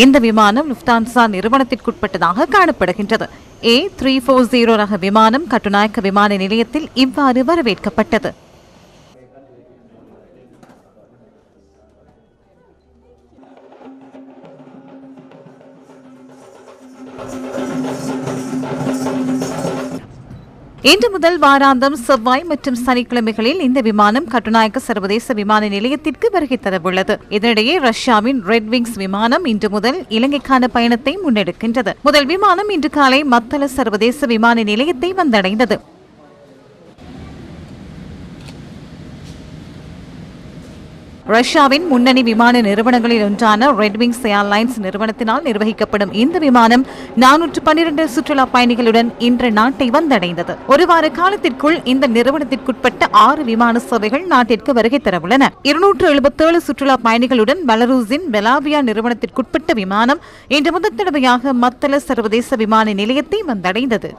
இந்த விமானம் லுப்தான்சா நிறுவனத்திற்குட்பட்டதாக காணப்படுகின்றது. ஏ த்ரீ ஃபோர் ஜீரோ ரக விமானம் கட்டுநாயக்க விமான நிலையத்தில் இவ்வாறு வரவேற்கப்பட்டது. இன்று முதல் வாராந்தம் செவ்வாய் மற்றும் சனிக்கிழமைகளில் இந்த விமானம் கட்டுநாயக்க சர்வதேச விமான நிலையத்திற்கு வருகை தரவுள்ளது. இதனிடையே ரஷ்யாவின் ரெட் விங்ஸ் விமானம் இன்று முதல் இலங்கைக்கான பயணத்தை முன்னெடுக்கின்றது. முதல் விமானம் இன்று காலை மத்தள சர்வதேச விமான நிலையத்தை வந்தடைந்தது. ரஷ்யாவின் முன்னணி விமான நிறுவனங்களில் ஒன்றான ரெட்விங்ஸ் ஏர்லைன்ஸ் நிறுவனத்தினால் நிர்வகிக்கப்படும் இந்த விமானம் நானூற்று பன்னிரண்டு சுற்றுலா பயணிகளுடன் இன்று நாட்டை வந்தடைந்தது. ஒரு வார காலத்திற்குள் இந்த நிறுவனத்திற்குட்பட்ட ஆறு விமான சேவைகள் நாட்டிற்கு வருகை தரவுள்ளன. இருநூற்று எழுபத்தேழு சுற்றுலா பயணிகளுடன் பெலரூஸின் பெலாவியா நிறுவனத்திற்குட்பட்ட விமானம் இன்று முதல் தடவையாக மத்தள சர்வதேச விமான நிலையத்தை வந்தடைந்தது.